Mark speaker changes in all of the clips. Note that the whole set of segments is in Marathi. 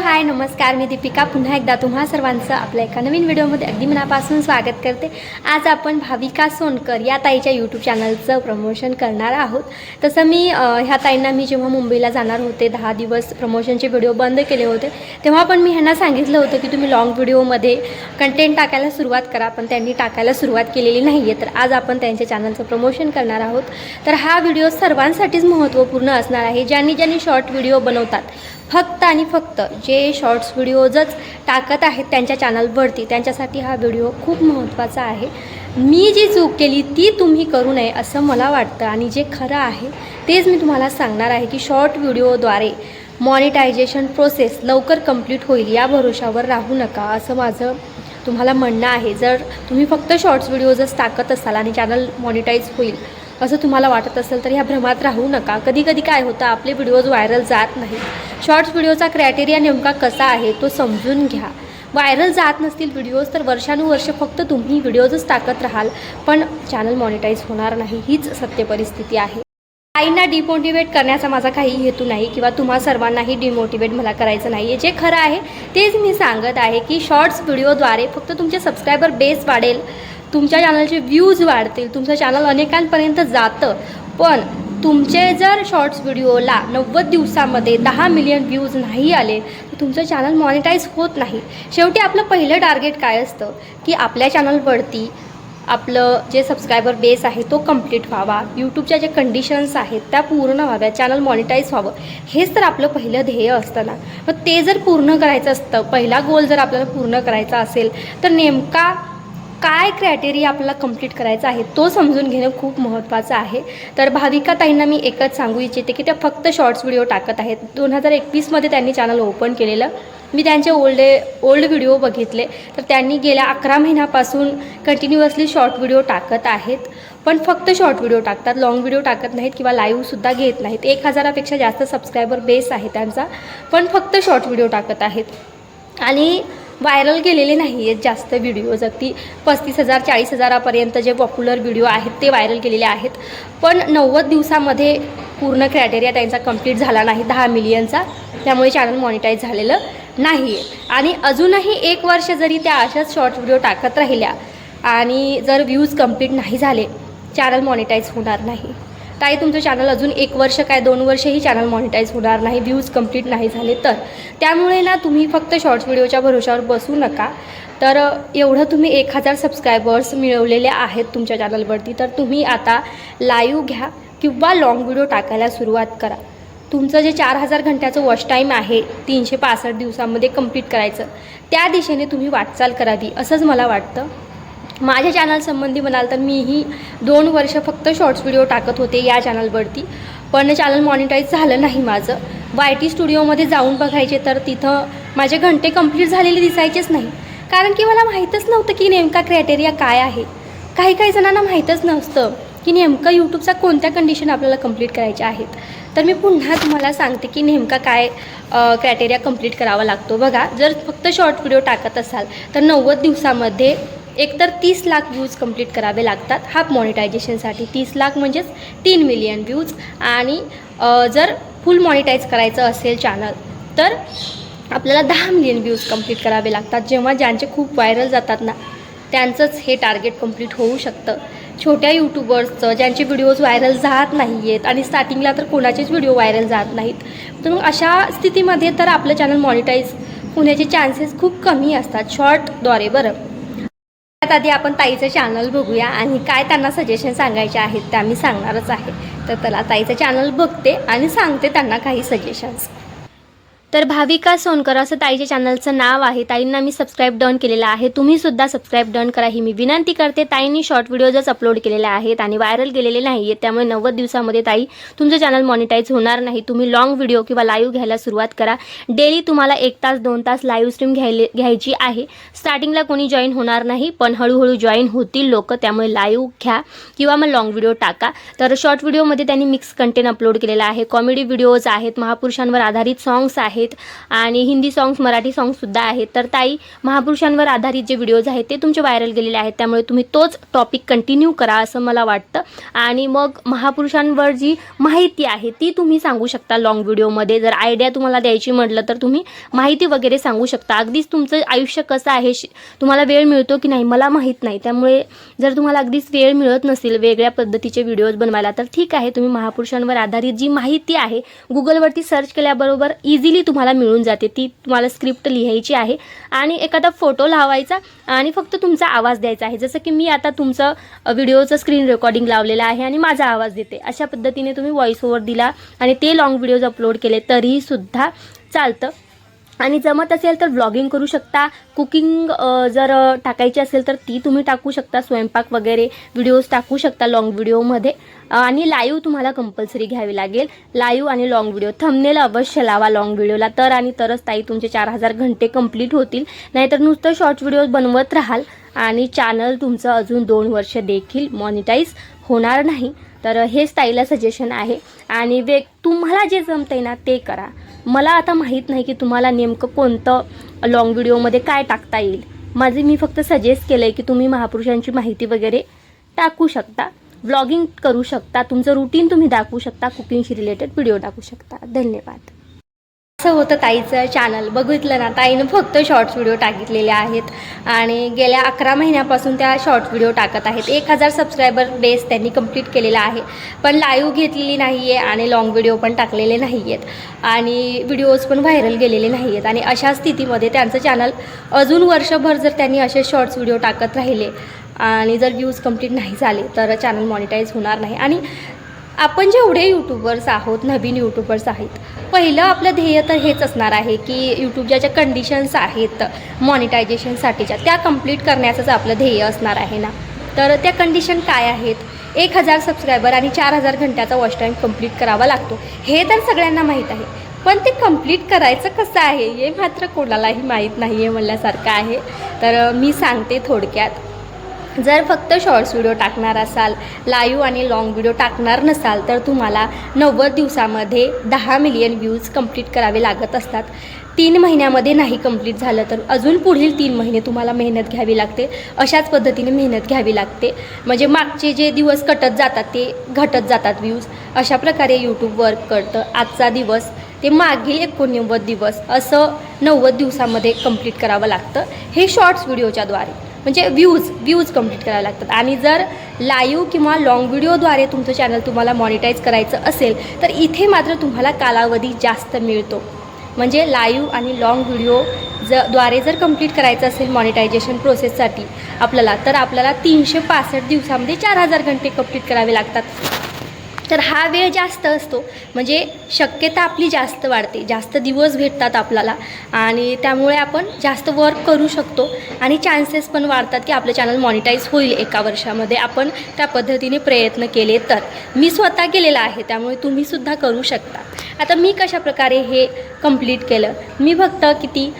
Speaker 1: have हाय नमस्कार मी दीपिका. पुन्हा एकदा तुम्हा सर्वांचं आपल्या एका नवीन व्हिडिओमध्ये अगदी मनापासून स्वागत करते. आज आपण भाविका सोनकर या ताईच्या यूट्यूब चॅनलचं प्रमोशन करणार आहोत. तसं मी ह्या ताईंना मी जेव्हा मुंबईला जाणार होते दहा दिवस प्रमोशनचे व्हिडिओ बंद केले होते तेव्हा पण मी ह्यांना सांगितलं होतं की तुम्ही लॉंग व्हिडिओमध्ये कंटेंट टाकायला सुरुवात करा पण त्यांनी टाकायला सुरुवात केलेली नाही आहे तर आज आपण त्यांच्या चॅनलचं प्रमोशन करणार आहोत. तर हा व्हिडिओ सर्वांसाठीच महत्त्वपूर्ण असणार आहे. ज्यांनी ज्यांनी शॉर्ट व्हिडिओ बनवतात फक्त आणि फक्त जे शॉर्ट्स व्हिडिओजच टाकत आहेत त्यांच्या चॅनलवरती त्यांच्यासाठी हा व्हिडिओ खूप महत्त्वाचा आहे. मी जी चूक केली ती तुम्ही करू नये असं मला वाटतं. आणि जे खरं आहे तेच मी तुम्हाला सांगणार आहे की शॉर्ट व्हिडिओद्वारे मॉनिटायझेशन प्रोसेस लवकर कंप्लीट होईल या भरोशावर राहू नका असं माझं तुम्हाला म्हणणं आहे. जर तुम्ही फक्त शॉर्ट्स व्हिडिओजच टाकत असाल आणि चॅनल मॉनिटाईज होईल असं तुम्हाला वाटत असेल तर ह्या भ्रमात राहू नका. कधी कधी काय होतं आपले व्हिडिओज व्हायरल जात नाही. शॉर्ट्स व्हिडिओचा क्रायटेरिया नेमका कसा आहे तो समजून घ्या. व्हायरल जात नसतील व्हिडिओज तर वर्षानुवर्ष फक्त तुम्ही व्हिडिओजच टाकत राहाल. पण चॅनल मॉनिटाईज होणार नाही हीच सत्य परिस्थिती आहे. आईंना डिमोटिवेट करण्याचा माझा काही हेतू नाही किंवा तुम्हा सर्वांनाही डिमोटिवेट मला करायचं नाही आहे जे खरं आहे तेच मी सांगत आहे की शॉर्ट्स व्हिडिओद्वारे फक्त तुमचे सबस्क्रायबर बेस वाढेल. तुमच्या चॅनलचे व्ह्यूज वाढतील. तुमचं चॅनल अनेकांपर्यंत जातं. पण तुमचे जर शॉर्ट्स व्हिडिओला नव्वद दिवसामध्ये दहा मिलियन व्ह्यूज नाही आले तर तुमचं चॅनल मॉनिटाईज होत नाही. शेवटी आपलं पहिलं टार्गेट काय असतं? की आपल्या चॅनलवरती आपलं जे सबस्क्रायबर बेस आहे तो कंप्लीट व्हावा. यूट्यूबच्या ज्या कंडिशन्स आहेत त्या पूर्ण व्हाव्या. चॅनल मॉनिटाईज व्हावं. हेच तर आपलं पहिलं ध्येय असतं ना. मग ते जर पूर्ण करायचं असतं पहिला गोल जर आपल्याला पूर्ण करायचा असेल तर नेमका काय क्रायटेरिया आपल्याला कंप्लीट करायचा आहे तो समजून घेणं खूप महत्त्वाचं आहे. तर भाविका ताईंना मी एकच सांगू इच्छिते की त्या फक्त शॉर्ट्स व्हिडिओ टाकत आहेत. दोन हजार एकवीसमध्ये त्यांनी चॅनल ओपन केलेलं. मी त्यांचे ओल्ड ओल्ड व्हिडिओ बघितले. तर त्यांनी गेल्या अकरा महिन्यापासून कंटिन्युअसली शॉर्ट व्हिडिओ टाकत आहेत. पण फक्त शॉर्ट व्हिडिओ टाकतात लॉंग व्हिडिओ टाकत नाहीत किंवा लाईव्हसुद्धा घेत नाहीत. एक हजारापेक्षा जास्त सबस्क्रायबर बेस आहे त्यांचा. पण फक्त शॉर्ट व्हिडिओ टाकत आहेत. आणि व्हायरल गेलेले नाही आहेत जास्त व्हिडिओज अगदी पस्तीस हजार चाळीस हजारापर्यंत जे पॉप्युलर व्हिडिओ आहेत ते व्हायरल गेलेले आहेत. पण नव्वद दिवसामध्ये पूर्ण क्रायटेरिया त्यांचा कंप्लीट झाला नाही दहा मिलियनचा त्यामुळे चॅनल मॉनिटाईज झालेलं नाही आहे आणि अजूनही एक वर्ष जरी त्या अशाच शॉर्ट व्हिडिओ टाकत राहिल्या आणि जर व्ह्यूज कंप्लीट नाही झाले चॅनल मॉनिटाईज होणार नाही. ताई तुमचं चॅनल अजून एक वर्ष काय दोन वर्षही चॅनल मॉनिटाईज होणार नाही व्ह्यूज कंप्लीट नाही झाले तर. त्यामुळे ना तुम्ही फक्त शॉर्ट्स व्हिडिओच्या भरोशावर बसू नका. तर एवढं तुम्ही एक हजार सबस्क्रायबर्स मिळवलेले आहेत तुमच्या चॅनलवरती तर तुम्ही आता लाईव्ह घ्या किंवा लाँग व्हिडिओ टाकायला सुरुवात करा. तुमचं जे चार हजार घंट्याचं वॉच टाईम आहे तीनशे पासष्ट दिवसामध्ये कंप्लीट करायचं त्या दिशेने तुम्ही वाटचाल करावी असंच मला वाटतं. माझ्या चॅनलसंबंधी म्हणाल तर मीही दोन वर्ष फक्त शॉर्ट्स व्हिडिओ टाकत होते या चॅनलवरती पण चॅनल मॉनिटाईज झालं नाही माझं. वाय टी स्टुडिओमध्ये जाऊन बघायचे तर तिथं माझे घंटे कंप्लीट झालेले दिसायचेच नाही. कारण की मला माहीतच नव्हतं की नेमका क्रायटेरिया काय आहे. काही काही जणांना माहीतच नसतं की नेमकं यूट्यूबचा कोणत्या कंडिशन आपल्याला कंप्लीट करायच्या आहेत. तर मी पुन्हा तुम्हाला सांगते की नेमका काय क्रायटेरिया कंप्लीट करावा लागतो. बघा जर फक्त शॉर्ट व्हिडिओ टाकत असाल तर नव्वद दिवसामध्ये एकतर तीस लाख व्ह्यूज कंप्लीट करावे लागतात. हाफ मॉनिटायझेशनसाठी तीस लाख म्हणजेच तीन मिलियन व्ह्यूज. आणि जर फुल मॉनिटाईज करायचं असेल चॅनल तर आपल्याला दहा मिलियन व्ह्यूज कंप्लीट करावे लागतात. जेव्हा ज्यांचे खूप व्हायरल जातात ना त्यांचंच हे टार्गेट कंप्लीट होऊ शकतं. छोट्या यूट्यूबर्सचं ज्यांचे व्हिडिओज व्हायरल जात नाही आहेत आणि स्टार्टिंगला तर कोणाचेच व्हिडिओ व्हायरल जात नाहीत. तर मग अशा स्थितीमध्ये तर आपलं चॅनल मॉनिटाईज होण्याचे चान्सेस खूप कमी असतात. शॉर्टद्वारे बरं. सगळ्यात आधी आपण ताईचं चॅनल बघूया आणि काय त्यांना सजेशन सांगायचे आहेत ते आम्ही सांगणारच आहे. तर त्याला ताईचं चॅनल बघते आणि सांगते त्यांना काही सजेशन्स तर भाविका सोनकर असं ताईच्या चॅनलचं नाव आहे. ताईंना मी सबस्क्राईब डन केलेलं आहे. तुम्ही सुद्धा सबस्क्राईब डन करा. ही मी विनंती करते. ताईंनी शॉर्ट व्हिडिओजच अपलोड केलेले आहेत आणि व्हायरल गेलेले नाही आहेत त्यामुळे नव्वद दिवसामध्ये ताई तुमचं चॅनल मॉनिटाईज होणार नाही. तुम्ही लॉंग व्हिडिओ किंवा लाईव्ह घ्यायला सुरुवात करा. डेली तुम्हाला एक तास दोन तास लाईव्ह स्ट्रीम घ्यायले घ्यायची आहे. स्टार्टिंगला कोणी जॉईन होणार नाही पण हळूहळू जॉईन होतील लोक. त्यामुळे लाईव्ह घ्या किंवा मग लॉंग व्हिडिओ टाका. तर शॉर्ट व्हिडिओमध्ये त्यांनी मिक्स कंटेंट अपलोड केलेला आहे. कॉमेडी व्हिडिओज आहेत. महापुरुषांवर आधारित सॉंग्स आहेत. आहेत. आणि हिंदी सॉंग्स मराठी सॉंग्ससुद्धा आहेत. तर ताई महापुरुषांवर आधारित जे व्हिडिओज आहेत ते तुमचे व्हायरल गेलेले आहेत. त्यामुळे तुम्ही तोच टॉपिक कंटिन्यू करा असं मला वाटतं. आणि मग महापुरुषांवर जी माहिती आहे ती तुम्ही सांगू शकता लाँग व्हिडिओमध्ये जर आयडिया तुम्हाला द्यायची म्हटलं तर तुम्ही माहिती वगैरे सांगू शकता. अगदीच तुमचं आयुष्य कसं आहे तुम्हाला वेळ मिळतो की नाही मला माहीत नाही. त्यामुळे जर तुम्हाला अगदीच वेळ मिळत नसेल वेगळ्या पद्धतीचे व्हिडिओज बनवायला तर ठीक आहे. तुम्ही महापुरुषांवर आधारित जी माहिती आहे गुगलवरती सर्च केल्याबरोबर इझिली तुम्हाला मिळून जाते. ती तुम्हाला स्क्रिप्ट लिहायची आहे आणि एखादा फोटो लावायचा आणि फक्त तुमचा आवाज द्यायचा आहे. जसं की मी आता तुमचं व्हिडिओचं स्क्रीन रेकॉर्डिंग लावलेलं आहे आणि माझा आवाज देते. अशा पद्धतीने तुम्ही व्हॉइस ओव्हर दिला आणि ते लाँग व्हिडिओज अपलोड केले तरीसुद्धा चालतं. आणि जमत असेल तर ब्लॉगिंग करू शकता. कुकिंग जर टाकायची असेल तर ती तुम्ही टाकू शकता. स्वयंपाक वगैरे व्हिडिओज टाकू शकता लाँग व्हिडिओमध्ये आणि लाईव्ह तुम्हाला कंपल्सरी घ्यावी लागेल. लाईव्ह आणि लाँग व्हिडिओ थंबनेल अवश्य लावा लाँग व्हिडिओला तर आणि तरच ताई तुमचे चार हजार घंटे कंप्लीट होतील. नाहीतर नुसतं शॉर्ट व्हिडिओज बनवत राहाल. आणि चॅनल तुमचं अजून दोन वर्ष देखील मॉनिटाईज होणार नाही. तर हेच ताईला सजेशन आहे. आणि वेग तुम्हाला जे जमतंय ना ते करा. मला आता माहीत नाही की तुम्हाला नेमकं कोणतं लाँग व्हिडिओमध्ये काय टाकता येईल. माझे मी फक्त सजेस्ट केलं आहे की तुम्ही महापुरुषांची माहिती वगैरे टाकू शकता. ब्लॉगिंग करू शकता. तुमचं रुटीन तुम्ही दाखवू शकता. कुकिंगशी रिलेटेड व्हिडिओ टाकू शकता. धन्यवाद. असं होतं ताईचं चॅनल बघितलं ना ताईनं फक्त शॉर्ट्स व्हिडिओ टाकितलेले आहेत. आणि गेल्या अकरा महिन्यापासून त्या शॉर्ट व्हिडिओ टाकत आहेत. एक हजार सबस्क्रायबर बेस त्यांनी कंप्लीट केलेला आहे. पण लाईव्ह घेतलेली नाही आहे आणि लाँग व्हिडिओ पण टाकलेले नाही आहेत आणि व्हिडिओज पण व्हायरल गेलेले नाही आहेत आणि अशा स्थितीमध्ये त्यांचं चॅनल अजून वर्षभर जर त्यांनी असे शॉर्ट्स व्हिडिओ टाकत राहिले आणि जर व्ह्यूज कंप्लीट नाही झाले तर चॅनल मॉनिटाईज होणार नाही. आणि आपण जेवढे यूट्यूबर्स आहोत नवीन यूट्यूबर्स आहेत पहिलं आपलं ध्येय तर हेच असणार आहे की यूट्यूबच्या ज्या कंडिशन्स आहेत मॉनिटायझेशनसाठीच्या त्या कंप्लीट करण्याचंच आपलं ध्येय असणार आहे ना? तर त्या कंडिशन काय आहेत? एक हजार सबस्क्रायबर आणि चार हजार घंट्याचा वॉच टाईम कंप्लीट करावा लागतो. हे तर सगळ्यांना माहीत आहे. पण ते कंप्लीट करायचं कसं आहे हे मात्र कोणालाही माहीत नाही आहे म्हणल्यासारखं आहे. तर मी सांगते थोडक्यात. जर फक्त शॉर्ट्स व्हिडिओ टाकणार असाल लाईव्ह आणि लाँग व्हिडिओ टाकणार नसाल तर तुम्हाला नव्वद दिवसामध्ये दहा मिलियन व्ह्यूज कंप्लीट करावे लागत असतात. तीन महिन्यामध्ये नाही कंप्लीट झालं तर अजून पुढील तीन महिने तुम्हाला मेहनत घ्यावी लागते. अशाच पद्धतीने मेहनत घ्यावी लागते. म्हणजे मागचे जे दिवस कटत जातात ते घटत जातात व्ह्यूज अशा प्रकारे यूट्यूब वर्क करतं आजचा दिवस. ते मागील एकोणनव्वद दिवस असं नव्वद दिवसामध्ये कंप्लीट करावं लागतं. हे शॉर्ट्स व्हिडिओच्याद्वारे म्हणजे व्ह्यूज व्ह्यूज कंप्लीट करावे लागतात. आणि जर लाईव्ह किंवा लाँग व्हिडिओद्वारे तुमचं चॅनल तुम्हाला मॉनिटाईज करायचं असेल तर इथे मात्र तुम्हाला कालावधी जास्त मिळतो. म्हणजे लाईव्ह आणि लाँग व्हिडिओ ज द्वारे जर कंप्लीट करायचं असेल मॉनिटायझेशन प्रोसेससाठी आपल्याला तर आपल्याला तीनशे पासष्ट दिवसामध्ये चार हजार घंटे कंप्लीट करावे लागतात. तर हा वेळ जास्त असतो. म्हणजे शक्यता आपली जास्त वाढते. जास्त दिवस भेटतात आपल्याला आणि त्यामुळे आपण जास्त वर्क करू शकतो आणि चान्सेस पण वाढतात की आपलं चॅनल मॉनिटाईज होईल एका वर्षामध्ये. आपण त्या पद्धतीने प्रयत्न केले तर. मी स्वतः केलेला आहे त्यामुळे तुम्हीसुद्धा करू शकता. आता मी कशा प्रकारे हे कंप्लीट केलं? मी फक्त किती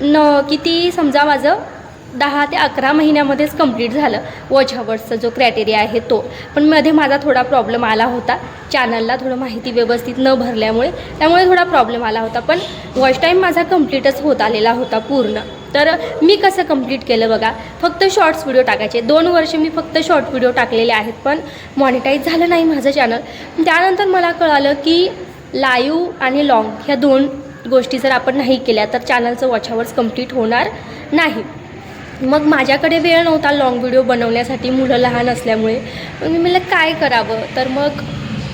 Speaker 1: न किती समजा माझं दहा ते अकरा महिन्यामध्येच कंप्लीट झालं. वॉच हवर्सचा जो क्रायटेरिया आहे तो. पण मध्ये माझा थोडा प्रॉब्लेम आला होता. चॅनलला थोडं माहिती व्यवस्थित न भरल्यामुळे त्यामुळे थोडा प्रॉब्लेम आला होता. पण वॉच टाईम माझा कंप्लीटच होत आलेला होता पूर्ण. तर मी कसं कंप्लीट केलं बघा? फक्त शॉर्ट्स व्हिडिओ टाकायचे. दोन वर्ष मी फक्त शॉर्ट व्हिडिओ टाकलेले आहेत पण मॉनिटाईज झालं नाही माझं चॅनल त्यानंतर मला कळालं की लाईव्ह आणि लाँग ह्या दोन गोष्टी जर आपण नाही केल्या तर चॅनलचं वॉच हवर्स कंप्लीट होणार नाही. मग माझ्याकडे वेळ नव्हता लाँग व्हिडिओ बनवण्यासाठी मुलं लहान असल्यामुळे. मग मी म्हटलं काय करावं? तर मग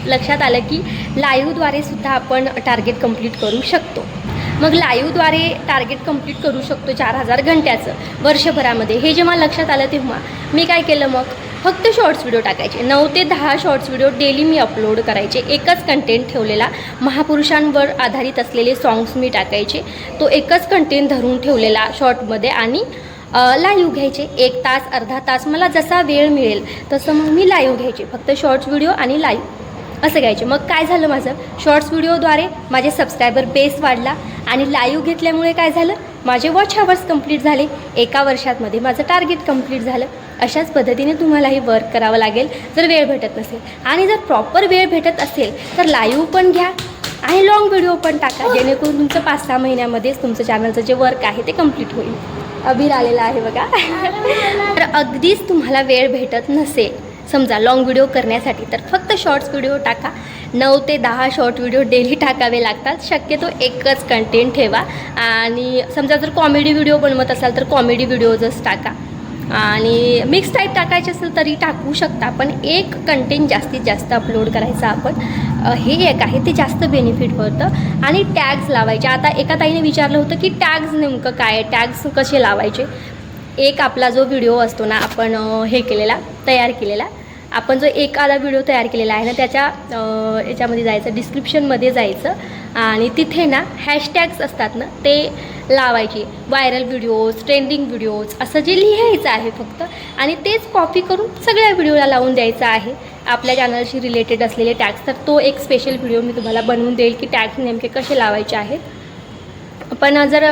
Speaker 1: लक्षात आलं की लाईव्हद्वारे सुद्धा आपण टार्गेट कंप्लीट करू शकतो. मग लाईव्हद्वारे टार्गेट कंप्लीट करू शकतो चार हजार घंट्याचं वर्षभरामध्ये. हे जेव्हा लक्षात आलं तेव्हा मी काय केलं मग? फक्त शॉर्ट्स व्हिडिओ टाकायचे. नऊ ते दहा शॉर्ट्स व्हिडिओ डेली मी अपलोड करायचे. एकच कंटेंट ठेवलेला. महापुरुषांवर आधारित असलेले सॉंग्स मी टाकायचे. तो एकच कंटेंट धरून ठेवलेला शॉर्टमध्ये आणि लाईव्ह घ्यायचे एक तास अर्धा तास मला जसा वेळ मिळेल तसं मग मी लाईव्ह घ्यायचे फक्त शॉर्ट्स व्हिडिओ आणि लाईव्ह असं घ्यायचे. मग काय झालं माझं? शॉर्ट्स व्हिडिओद्वारे माझे सबस्क्रायबर बेस वाढला आणि लाईव्ह घेतल्यामुळे काय झालं? माझे वॉच हवर्स कंप्लीट झाले. एका वर्षातमध्ये माझं टार्गेट कंप्लीट झालं. अशाच पद्धतीने तुम्हालाही वर्क करावं लागेल जर वेळ भेटत नसेल. आणि जर प्रॉपर वेळ भेटत असेल तर लाईव्ह पण घ्या आणि लॉंग व्हिडिओ पण टाका जेणेकरून तुमचं पाच सहा महिन्यामध्येच तुमचं चॅनलचं जे वर्क आहे ते कंप्लीट होईल. अबीर आलेला आहे बघा. तर अगदीच तुम्हाला वेळ भेटत नसेल. समजा लॉंग व्हिडिओ करण्यासाठी तर फक्त शॉर्ट्स व्हिडिओ टाका. नऊ ते दहा शॉर्ट व्हिडिओ डेली टाकावे लागतात. शक्यतो एकच कंटेंट ठेवा. आणि समजा जर कॉमेडी व्हिडिओ बनवत असाल तर कॉमेडी व्हिडिओजच टाका. आणि मिक्स टाईप टाकायचे असेल तरी टाकू शकता. पण एक कंटेंट जास्तीत जास्त अपलोड करायचं आपण. हे एक आहे ते जास्त बेनिफिट होतं. आणि टॅग्स लावायचे. आता एका ताईने विचारलं होतं की टॅग्स नेमकं काय टॅग्स कसे लावायचे? एक आपला जो व्हिडिओ असतो ना आपण हे केलेला तयार केलेला. आपण जो एखादा व्हिडिओ तयार केलेला आहे ना त्याच्या याच्यामध्ये जायचं डिस्क्रिप्शनमध्ये जायचं. आणि तिथे ना हॅशटॅग्स असतात ना ते लावायचे. व्हायरल व्हिडिओज ट्रेंडिंग व्हिडिओज असं जे लिहायचं आहे फक्त. आणि तेच कॉपी करून सगळ्या व्हिडिओला लावून द्यायचं आहे. आपल्या चॅनलशी रिलेटेड असलेले टॅग्स तर तो एक स्पेशल व्हिडिओ मी तुम्हाला बनवून देईल की टॅग्स नेमके कसे लावायचे आहेत. पण जर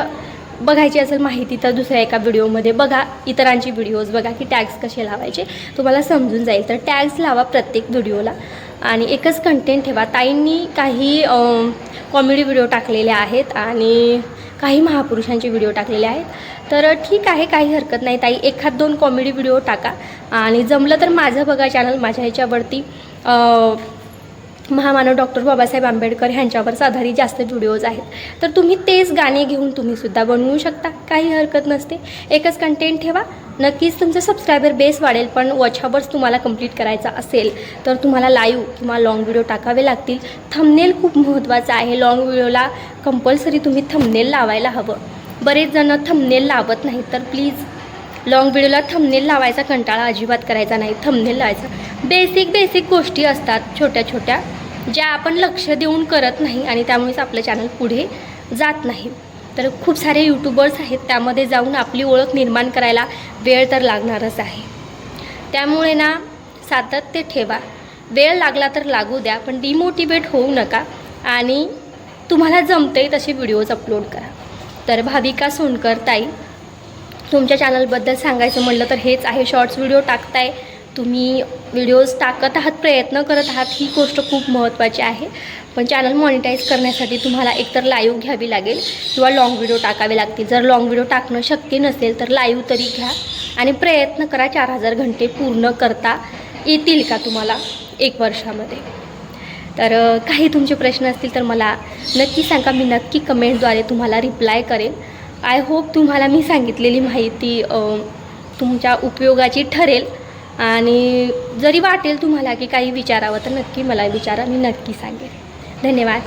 Speaker 1: बघायची असेल माहिती तर दुसऱ्या एका व्हिडिओमध्ये बघा. इतरांची व्हिडिओज बघा की टॅग्स कसे लावायचे. तुम्हाला समजून जाईल. तर टॅग्स लावा प्रत्येक व्हिडिओला आणि एकच कंटेंट ठेवा. ताईंनी काही कॉमेडी व्हिडिओ टाकलेले आहेत. आणि काही महापुरुषांचे व्हिडिओ टाकलेले आहेत. तर ठीक आहे काही हरकत नाही ताई. एखाद दोन कॉमेडी व्हिडिओ टाका. आणि जमलं तर माझं बघा चॅनल माझ्या ह्याच्यावरती महामानव डॉक्टर बाबासाहेब आंबेडकर ह्यांच्यावरच आधारित जास्त व्हिडिओज आहेत. तर तुम्ही तेच गाणे घेऊन तुम्हीसुद्धा बनवू शकता. काही हरकत नसते. एकच कंटेंट ठेवा. नक्कीच तुमचं सबस्क्रायबर बेस वाढेल पण वॉच हवर्स तुम्हाला कंप्लीट करायचा असेल तर तुम्हाला लाईव्ह किंवा लाँग व्हिडिओ टाकावे लागतील. थंबनेल खूप महत्त्वाचं आहे. लाँग व्हिडिओला कंपल्सरी तुम्ही थंबनेल लावायला हवं. बरेच जणं थंबनेल लावत नाहीत तर प्लीज लाँग व्हिडिओला थंबनेल लावायचा कंटाळा अजिबात करायचा नाही. थंबनेल लावायचा. बेसिक बेसिक गोष्टी असतात छोट्या छोट्या ज्या आपण लक्ष देऊन करत नाही आणि त्यामुळेच आपलं चॅनल पुढे जात नाही. तर खूप सारे यूट्यूबर्स आहेत त्यामध्ये जाऊन आपली ओळख निर्माण करायला वेळ तर लागणारच आहे. त्यामुळे ना सातत्य ठेवा. वेळ लागला तर लागू द्या पण डिमोटिवेट होऊ नका आणि तुम्हाला जमते तसे व्हिडिओज अपलोड करा. तर भाविका सोनकर ताई तुमच्या चॅनलबद्दल सांगायचं म्हटलं तर हेच आहे. शॉर्ट्स व्हिडिओ टाकताय तुम्ही व्हिडिओज टाकत आहात प्रयत्न करत आहात ही गोष्ट खूप महत्त्वाची आहे. पण चॅनल मॉनिटाईज करण्यासाठी तुम्हाला एकतर लाईव्ह घ्यावी लागेल किंवा लाँग व्हिडिओ टाकावे लागतील. जर लाँग व्हिडिओ टाकणं शक्य नसेल तर लाईव्ह तरी घ्या आणि प्रयत्न करा चार हजार घंटे पूर्ण करता येतील का तुम्हाला एक वर्षामध्ये? तर काही तुमचे प्रश्न असतील तर मला नक्की सांगा. मी नक्की कमेंटद्वारे तुम्हाला रिप्लाय करेन. आय होप तुम्हाला मी सांगितलेली माहिती तुमच्या उपयोगाची ठरेल. आणि जरी वाटेल तुम्हाला की काही विचारावं तर नक्की मला विचारा मी नक्की सांगेन. धन्यवाद.